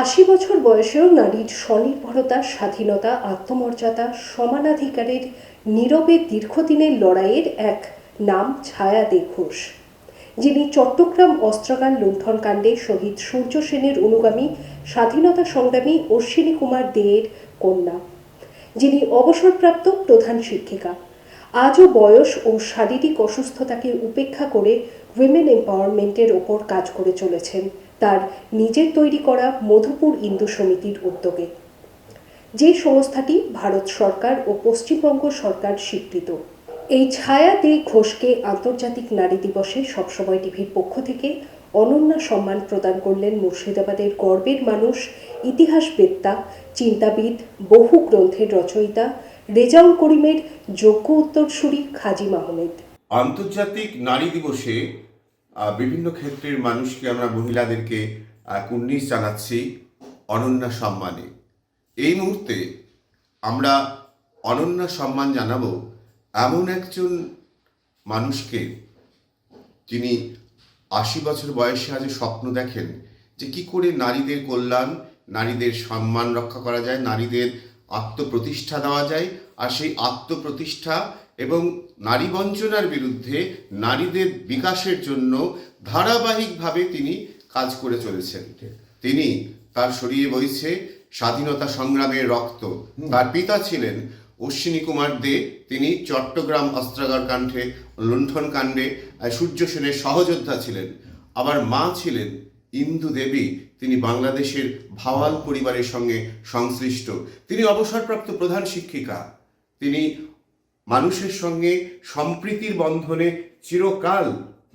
আশি বছর বয়সেও নারীর স্বনির্ভরতা, স্বাধীনতা, আত্মমর্যাদা, সমানাধিকারের নীরবে দীর্ঘদিনের লড়াইয়ের এক নাম ছায়া দে ঘোষ। যিনি চট্টগ্রাম অস্ত্রাগার লুণ্ঠনকাণ্ডে শহীদ সূর্য সেনের অনুগামী, স্বাধীনতা সংগ্রামী অশ্বিনী কুমার দেয়ের কন্যা। যিনি অবসরপ্রাপ্ত প্রধান শিক্ষিকা। আজও বয়স ও শারীরিক অসুস্থতাকে উপেক্ষা করে উইমেন এম্পাওয়ারমেন্টের ওপর কাজ করে চলেছেন। তার নিজের তৈরি করা মধুপুর ইন্দু সমিতির উদ্যোগে। যে সংস্থাটি ভারত সরকার ও পশ্চিমবঙ্গ সরকার স্বীকৃত। এই ছায়া দে ঘোষকে আন্তর্জাতিক নারী দিবসে সবসময় টিভির পক্ষ থেকে অনন্য সম্মান প্রদান করলেন মুর্শিদাবাদের গর্বের মানুষ, ইতিহাসবেত্তা, চিন্তাবিদ, বহু গ্রন্থের রচয়িতা রেজাউল করিমের যোগ্য উত্তরসূরি খাজিম আহমেদ আন্তর্জাতিক নারী দিবসে বিভিন্ন ক্ষেত্রের মানুষকে আমরা মহিলাদেরকে কুর্নিশ জানাচ্ছি অনন্য সম্মানে। এই মুহূর্তে আমরা অনন্যা সম্মান জানাব এমন একজন মানুষকে যিনি আশি বছর বয়সে আজ স্বপ্ন দেখেন যে কি করে নারীদের কল্যাণ, নারীদের সম্মান রক্ষা করা যায়, নারীদের আত্মপ্রতিষ্ঠা দেওয়া যায় আর সেই আত্মপ্রতিষ্ঠা এবং নারী বঞ্চনার বিরুদ্ধে নারীদের বিকাশের জন্য ধারাবাহিকভাবে তিনি কাজ করে চলেছেন। তিনি তার শরীরে বইছে স্বাধীনতা সংগ্রামের রক্ত। তার পিতা ছিলেন অশ্বিনী কুমার দে। তিনি চট্টগ্রাম অস্ত্রাগার কাণ্ডে লুণ্ঠন কাণ্ডে সূর্য সেনের সহযোদ্ধা ছিলেন। আবার মা ছিলেন ইন্দু দেবী। তিনি বাংলাদেশের ভাওয়াল পরিবারের সঙ্গে সংশ্লিষ্ট। তিনি অবসরপ্রাপ্ত প্রধান শিক্ষিকা। তিনি মানুষের সঙ্গে সম্প্রীতির বন্ধনে চিরকাল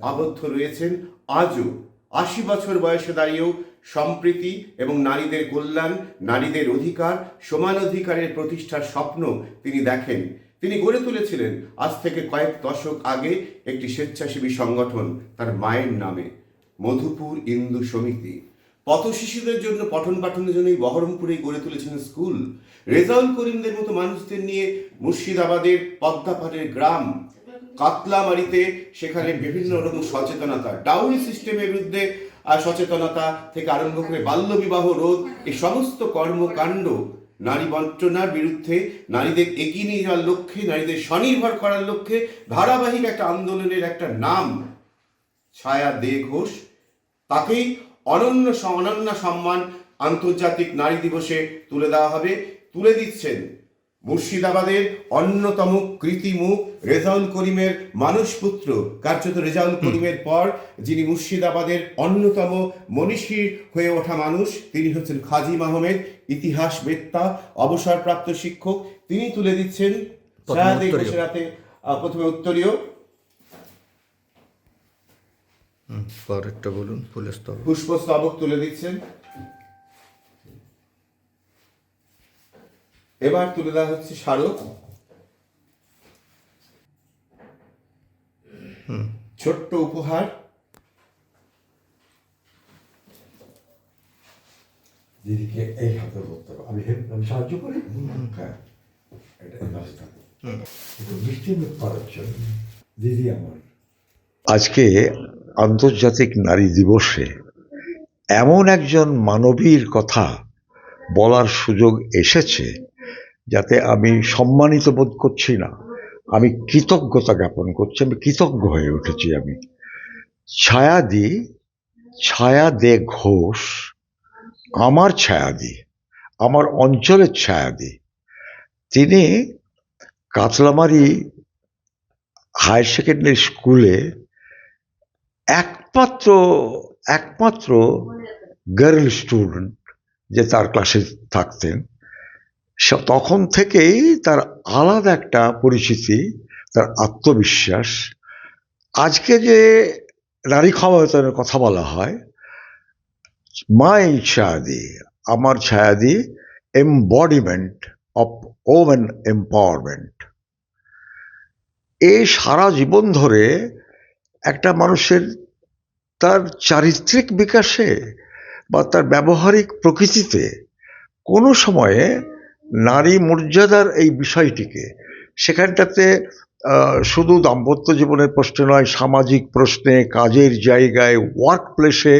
আবদ্ধ রয়েছেন। আজও আশি বছর বয়সে দাঁড়িয়েও সম্প্রীতি এবং নারীদের কল্যাণ, নারীদের অধিকার, সমান অধিকারের প্রতিষ্ঠার স্বপ্ন তিনি দেখেন। তিনি গড়ে তুলেছিলেন আজ থেকে কয়েক দশক আগে একটি স্বেচ্ছাসেবী সংগঠন তার মায়ের নামে, মধুপুর ইন্দু সমিতি। পথ শিশুদের জন্য, পঠন পাঠনের জন্য এই বহরমপুরেই গড়ে তুলেছেন স্কুল। রেজাউল করিমদের মতো মানুষদের নিয়ে মুর্শিদাবাদের পদ্মাপাড়ের গ্রাম, কাতলামারিতে সেখানে বিভিন্ন রকম সচেতনতা, ডাউরি সিস্টেমের বিরুদ্ধে সচেতনতা থেকে আরম্ভ করে বাল্যবিবাহ রোধ, এই সমস্ত কর্মকাণ্ড নারী বঞ্চনার বিরুদ্ধে, নারীদের এগিয়ে নিয়ে যাওয়ার লক্ষ্যে, নারীদের স্বনির্ভর করার লক্ষ্যে ধারাবাহিক একটা আন্দোলনের একটা নাম, ছায়া দে ঘোষ। তাকেই অনন্য অনন্য সম্মান আন্তর্জাতিক নারী দিবসে তুলে দেওয়া হবে। তুলে দিচ্ছেন মুর্শিদাবাদের অন্যতম কৃতিমুখ রেজাউল করিমের মানসপুত্র কার্যত রেজাউল করিমের পর যিনি মুর্শিদাবাদের অন্যতম মনীষী হয়ে ওঠা মানুষ তিনি হচ্ছেন খাজিম আহমেদ ইতিহাসবেত্তা অবসরপ্রাপ্ত শিক্ষক। তিনি তুলে দিচ্ছেন প্রথমে উত্তরীয়। ঘোষের হাতে আহ, প্রথমে উত্তরীয় হুম, পরেরটা বলুন পুলিশ পুষ্পস্তবক তুলে দিচ্ছেন। এবার তুলে দেওয়া হচ্ছে স্মারক। ছোট্ট উপহার। দিদিকে এই হাতে করতে হবে। আমি হেল্প আমি সাহায্য করি? হ্যাঁ। এটা থাকে। মিষ্টি জন্য। দিদি আমার। আজকে আন্তর্জাতিক নারী দিবসে এমন একজন মানবীর কথা বলার সুযোগ এসেছে যাতে আমি সম্মানিত বোধ করছি না। আমি কৃতজ্ঞতা জ্ঞাপন করছি, আমি কৃতজ্ঞ হয়ে উঠেছি আমি। ছায়া দি ছায়া দে ঘোষ, আমার ছায়া দি আমার অঞ্চলের ছায়াদি। তিনি কাতলামারি হায়ার সেকেন্ডারি স্কুলে একমাত্র একমাত্র গার্ল স্টুডেন্ট যে তার ক্লাসে থাকতেন তখন থেকেই তার আলাদা একটা পরিচিতি, তার আত্মবিশ্বাস। আজকে যে নারী ক্ষমতায়নের কথা বলা হয় মাই ছায়াদি, আমার ছায়াদি এম্বডিমেন্ট অফ ওমেন এম্পাওয়ারমেন্ট এই সারা জীবন ধরে একটা মানুষের তার চারিত্রিক বিকাশে বা তার ব্যবহারিক প্রকৃতিতে কোনো সময়ে নারী মর্যাদার এই বিষয়টিকে, সেখানটাতে শুধু দাম্পত্য জীবনের প্রশ্নে নয়, সামাজিক প্রশ্নে, কাজের জায়গায় ওয়ার্ক প্লেসে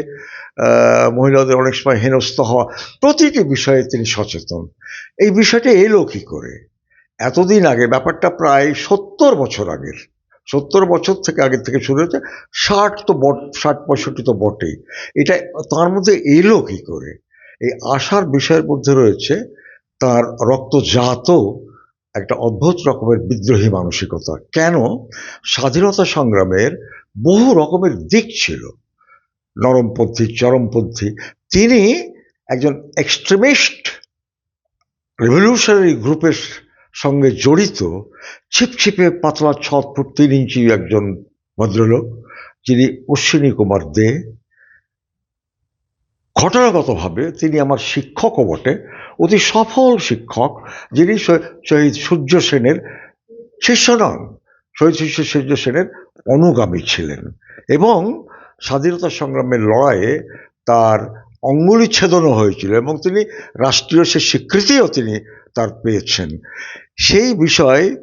মহিলাদের অনেক সময় হেনস্থ হওয়া, প্রতিটি বিষয়ে তিনি সচেতন। এই বিষয়টা এলো কী করে? এতদিন আগে, ব্যাপারটা প্রায় সত্তর বছর আগের। সত্তর বছর থেকে আগে থেকে শুরু হয়েছে, ষাট তো বট, ষাট পঁয়ষট্টি তো বটেই। এটা তার মধ্যে এলো কী করে? এই আশার বিষয়ের মধ্যে রয়েছে তার রক্তজাত একটা অদ্ভুত রকমের বিদ্রোহী মানসিকতা। কেন? স্বাধীনতা সংগ্রামের বহু রকমের দিক ছিল। নরমপন্থী, চরমপন্থী। তিনি একজন এক্সট্রিমিস্ট রেভলিউশনারি গ্রুপের সঙ্গে জড়িত, ছিপছিপে পাতলা ছ ফুট তিন ইঞ্চি একজন ভদ্রলোক, যিনি অশ্বিনী কুমার দে। ঘটনাগতভাবে তিনি আমার শিক্ষকও বটে, অতি সফল শিক্ষক, যিনি শহীদ সূর্য সেনের শিষ্য নন, শহীদ শিষ্য সূর্য সেনের অনুগামী ছিলেন এবং স্বাধীনতা সংগ্রামের লড়াইয়ে তার অঙ্গুলিচ্ছেদনও হয়েছিল এবং তিনি রাষ্ট্রীয় সে স্বীকৃতিও তিনি তার পেয়েছেন। সেই বিষয়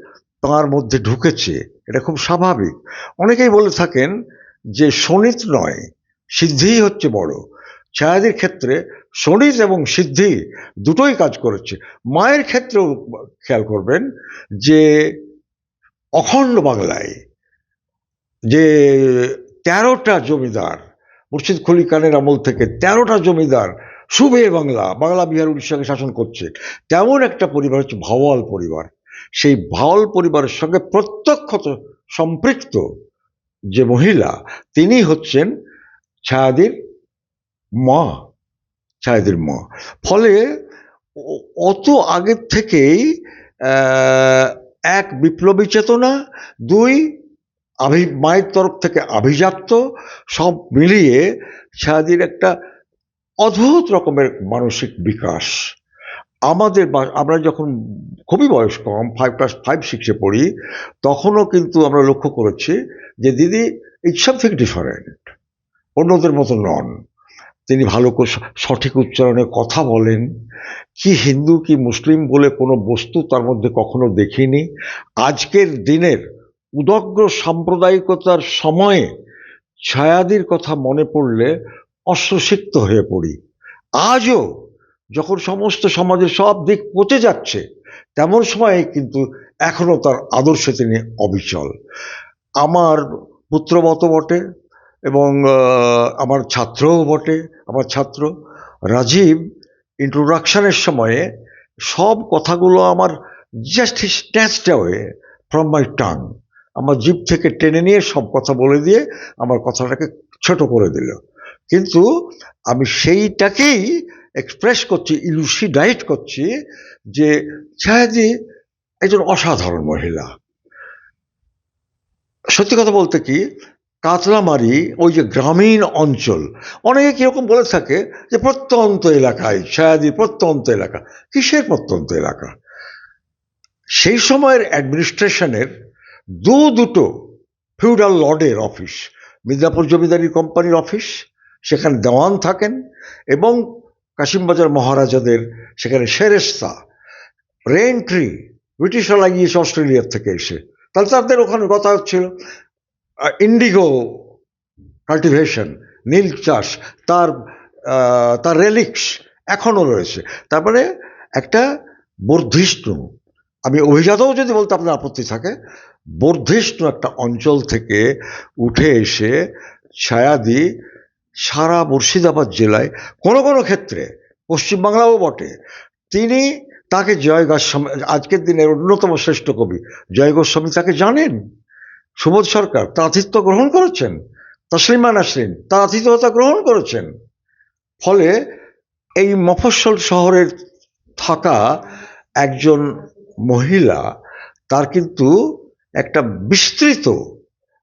তার মধ্যে ঢুকেছে। এটা খুব স্বাভাবিক। অনেকেই বলে থাকেন যে শনিত নয়, সিদ্ধিই হচ্ছে বড়। ছায়াদির ক্ষেত্রে শনিত এবং সিদ্ধি দুটোই কাজ করেছে। মায়ের ক্ষেত্রেও খেয়াল করবেন যে অখণ্ড বাংলায় যে তেরোটা জমিদার, মুর্শিদ খলি খানের আমল থেকে তেরোটা জমিদার শুভে বাংলা বাংলা বিহার উড়িষ্যাকে শাসন করছে। তেমন একটা পরিবার হচ্ছে ভাওয়াল পরিবার। সেই ভাওয়াল পরিবারের সঙ্গে প্রত্যক্ষত সম্পৃক্ত যে মহিলা, তিনি হচ্ছেন ছায়াদির মা ছায়াদির মা। ফলে অত আগের থেকেই এক বিপ্লবী চেতনা, দুই আভি, মায়ের তরফ থেকে আভিজাত্য, সব মিলিয়ে ছায়াদির একটা অদ্ভুত রকমের মানসিক বিকাশ। আমাদের আমরা যখন খুবই বয়স কম ফাইভ ক্লাস ফাইভ সিক্সে পড়ি, তখনও কিন্তু আমরা লক্ষ্য করেছি যে দিদি ইটস সামথিং ডিফারেন্ট অন্যদের মতো নন। তিনি ভালো সঠিক উচ্চারণে কথা বলেন। কি হিন্দু, কি মুসলিম বলে কোনো বস্তু তার মধ্যে কখনো দেখিনি। আজকের দিনের উদগ্র সাম্প্রদায়িকতার সময়ে ছায়াদির কথা মনে পড়লে অশ্রুসিক্ত হয়ে পড়ি। আজও যখন সমস্ত সমাজের সব দিক পচে যাচ্ছে, তেমন সময়ে কিন্তু এখনও তার আদর্শে তিনি অবিচল। আমার পুত্রবত বটে এবং আমার ছাত্রও বটে। আমার ছাত্র রাজীব ইন্ট্রোডাকশানের সময়ে সব কথাগুলো আমার just snatched away from my tongue আমার জিভ থেকে টেনে নিয়ে সব কথা বলে দিয়ে আমার কথাটাকে ছোট করে দিল। কিন্তু আমি সেইটাকেই এক্সপ্রেস করছি ইলুসিডাইট করছি যে ছায়াদি একজন অসাধারণ মহিলা। সত্যি কথা বলতে কি, কাতলামারি ওই যে গ্রামীণ অঞ্চল, অনেকে কীরকম বলে থাকে যে প্রত্যন্ত এলাকায়, ছায়াদি প্রত্যন্ত এলাকা। কিসের প্রত্যন্ত এলাকা? সেই সময়ের অ্যাডমিনিস্ট্রেশনের দু দুটো ফিউডাল লর্ডের অফিস মিদনাপুর জমিদারি কোম্পানির অফিস সেখানে দেওয়ান থাকেন এবং কাশিমবাজার মহারাজাদের সেখানে সেরেস্তা রেন্ট্রি ব্রিটিশরা লাগিয়েছে অস্ট্রেলিয়ার থেকে এসে। তাহলে তাদের ওখানে কথা হচ্ছিল ইন্ডিগো কাল্টিভেশন নীল চাষ, তার তার রেলিক্স এখনও রয়েছে। তারপরে একটা বর্ধিষ্ণু, আমি অভিজাতও যদি বলতে আপনার আপত্তি থাকে, বর্ধিষ্ণু একটা অঞ্চল থেকে উঠে এসে ছায়াদি সারা মুর্শিদাবাদ জেলায় কোনো কোনো ক্ষেত্রে, পশ্চিমবাংলাও বটে। তিনি তাকে জয় গোস্বামী আজকের দিনের অন্যতম শ্রেষ্ঠ কবি। জয় গোস্বামী তাকে জানেন? সুবোধ সরকার তার আতিথ্য গ্রহণ করেছেন? তসলিমা নাসরিন তার আতিথ্যতা গ্রহণ করেছেন? ফলে এই মফস্বল শহরের থাকা একজন মহিলা, তার কিন্তু একটা বিস্তৃত,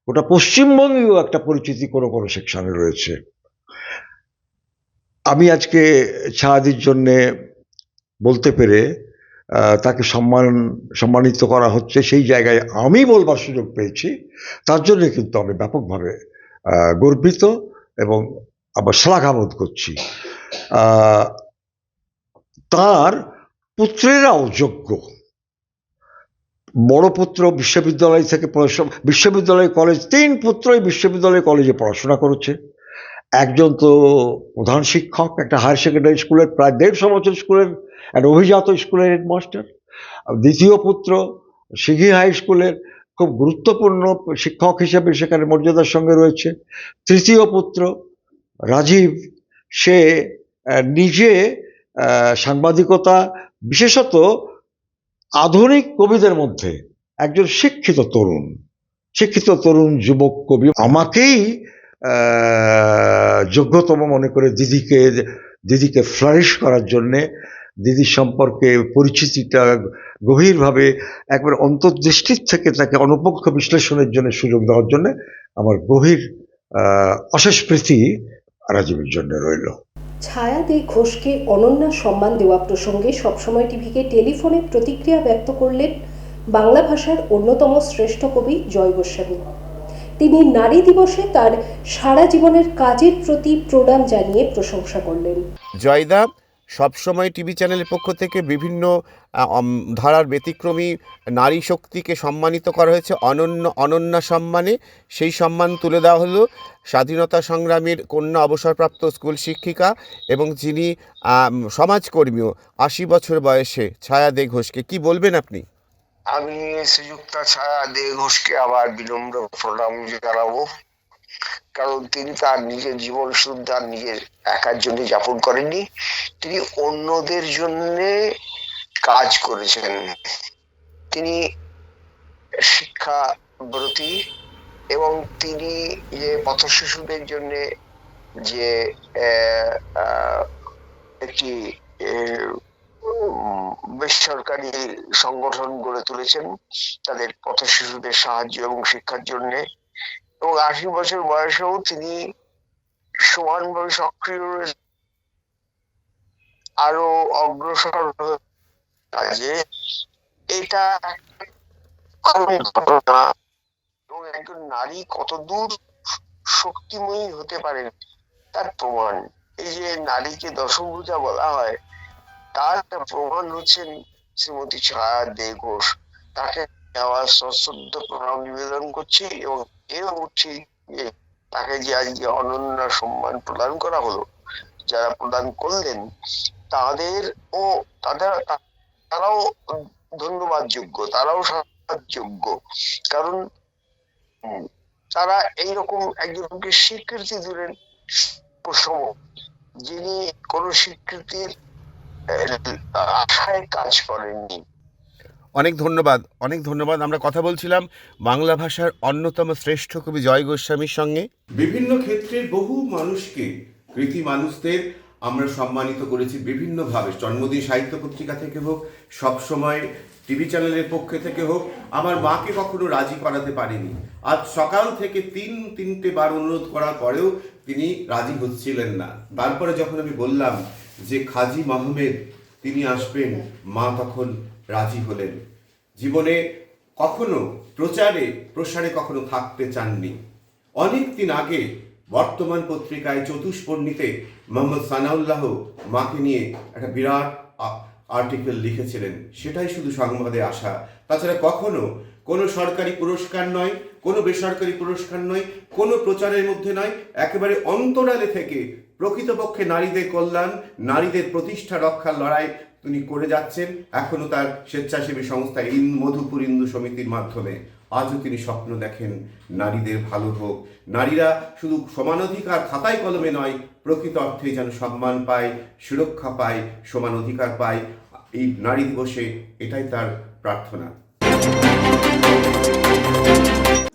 ওটা পশ্চিমবঙ্গেও একটা পরিচিতি কোনো কোনো সেকশানে রয়েছে। আমি আজকে ছায়াদির জন্যে বলতে পেরে তাকে সম্মান, সম্মানিত করা হচ্ছে, সেই জায়গায় আমি বলবার সুযোগ পেয়েছি। তার জন্য কিন্তু আমি ব্যাপকভাবে গর্বিত এবং আবার শ্লাঘাবোধ করছি। তার পুত্রেরাও যোগ্য। বড় পুত্র বিশ্ববিদ্যালয় থেকে পড়াশোনা, বিশ্ববিদ্যালয় কলেজ, তিন পুত্রই বিশ্ববিদ্যালয় কলেজে পড়াশোনা করেছে। একজন তো প্রধান শিক্ষক, একটা হায়ার সেকেন্ডারি স্কুলের প্রায় দেড়শো বছর স্কুলের একটা অভিজাত স্কুলের হেডমাস্টার দ্বিতীয় পুত্র সিঘি হাই স্কুলের খুব গুরুত্বপূর্ণ শিক্ষক হিসেবে সেখানে মর্যাদার সঙ্গে রয়েছে। তৃতীয় পুত্র রাজীব, সে নিজে সাংবাদিকতা, বিশেষত আধুনিক কবিদের মধ্যে একজন শিক্ষিত তরুণ। শিক্ষিত তরুণ, যুবক কবি। আমাকেই যোগ্যতম মনে করে দিদিকে দিদিকে ফ্লারিশ করার জন্যে দিদির সম্পর্কে পরিচিতিটা গভীরভাবে একবার অন্তর্দৃষ্টির থেকে তাকে অনুপক্ষ বিশ্লেষণের জন্য সুযোগ দেওয়ার জন্য আমার গভীর অশেষ প্রীতি রাজীবের জন্য রইল। ছায়া দে ঘোষকে অনন্য সম্মান দেওয়া প্রসঙ্গে সবসময় টিভিকে টেলিফোনে প্রতিক্রিয়া ব্যক্ত করলেন বাংলা ভাষার অন্যতম শ্রেষ্ঠ কবি জয় গোস্বামী। তিনি নারী দিবসে তার সারা জীবনের কাজের প্রতি প্রণাম জানিয়ে প্রশংসা করলেন। জয়দা, সবসময় টিভি চ্যানেলের পক্ষ থেকে বিভিন্ন ধারার ব্যতিক্রমী নারী শক্তিকে সম্মানিত করা হয়েছে। অনন্য, অনন্যা সম্মানে সেই সম্মান তুলে দেওয়া হলো স্বাধীনতা সংগ্রামীর কন্যা অবসরপ্রাপ্ত স্কুল শিক্ষিকা এবং যিনি সমাজকর্মীও আশি বছর বয়সে ছায়া দে ঘোষকে কি বলবেন আপনি? আমি শ্রীযুক্তা ছায়া দে ঘোষকে আবার বিনম্র প্রণাম জানাব। কারণ তিনি তার নিজের জীবন তার নিজের একার জন্য যাপন করেননি। তিনি অন্যদের জন্য কাজ করেছেন। তিনি শিক্ষাব্রতী এবং তিনি যে পথ শিশুদের জন্য যে একটি বেসরকারি সংগঠন গড়ে তুলেছেন তাদের পথ শিশুদের সাহায্য এবং শিক্ষার জন্য। এবং আশি বছর বয়সেও তিনি সমানভাবে সক্রিয় রয়ে- আরও অগ্রসর কাজে এটা ঘটনা। এবং একজন নারী কত দূর শক্তিময়ী হতে পারেন তার প্রমাণ। এই যে নারীকে দশভূজা বলা হয় তার প্রমাণ হচ্ছেন শ্রীমতী ছায়া দে ঘোষ। তাকে আমার সশ্রদ্ধ প্রণাম নিবেদন করছি এবং এও উঠছি যে তাকে যে আজকে অনন্য সম্মান প্রদান করা হলো, যারা প্রদান করলেন, তাদের ও তাদের তারাও ধন্যবাদ যোগ্য, তারাও যোগ্য। কারণ তারা এইরকম একজনকে স্বীকৃতি দিলেন যিনি কোন স্বীকৃতির আশায় কাজ করেননি। অনেক ধন্যবাদ অনেক ধন্যবাদ। আমরা কথা বলছিলাম বাংলা ভাষার অন্যতম শ্রেষ্ঠ কবি জয় গোস্বামীর সঙ্গে। বিভিন্ন ক্ষেত্রের বহু মানুষকে কৃতি মানুষদের আমরা সম্মানিত করেছি বিভিন্নভাবে। জন্মদিন সাহিত্য পত্রিকা থেকে হোক সবসময় টিভি চ্যানেলের পক্ষে থেকে হোক আমার মাকে কখনো রাজি করাতে পারিনি। আজ সকাল থেকে তিন তিনটে বার অনুরোধ করার পরেও তিনি রাজি হচ্ছিলেন না। তারপরে যখন আমি বললাম যে খাজি মাহমেদ, তিনি আসবেন, মা তখন রাজি হলেন। জীবনে কখনো প্রচারে, প্রসারে কখনো থাকতে চাননি। অনেক দিন আগে বর্তমান পত্রিকায় চতুষ্পর্ণিতে মোহাম্মদ সানাউল্লাহ মাকে নিয়ে একটা বিরাট আর্টিকেল লিখেছিলেন। সেটাই শুধু সংবাদে আসা। তাছাড়া কখনো কোনো সরকারি পুরস্কার নয় কোনো বেসরকারি পুরস্কার নয়, কোনো প্রচারের মধ্যে নয়, একেবারে অন্তরালে থেকে প্রকৃতপক্ষে নারীদের কল্যাণ, নারীদের প্রতিষ্ঠা রক্ষার লড়াই তিনি করে যাচ্ছেন এখনও তার স্বেচ্ছাসেবী সংস্থা ইন মধুপুর ইন্দু সমিতির মাধ্যমে। আজও তিনি স্বপ্ন দেখেন নারীদের ভালো হোক। নারীরা শুধু সমান অধিকার খাতায় কলমে নয়, প্রকৃত অর্থে যেন সম্মান পায়, সুরক্ষা পায়, সমান অধিকার পায়, এই নারী দিবসে এটাই তার প্রার্থনা।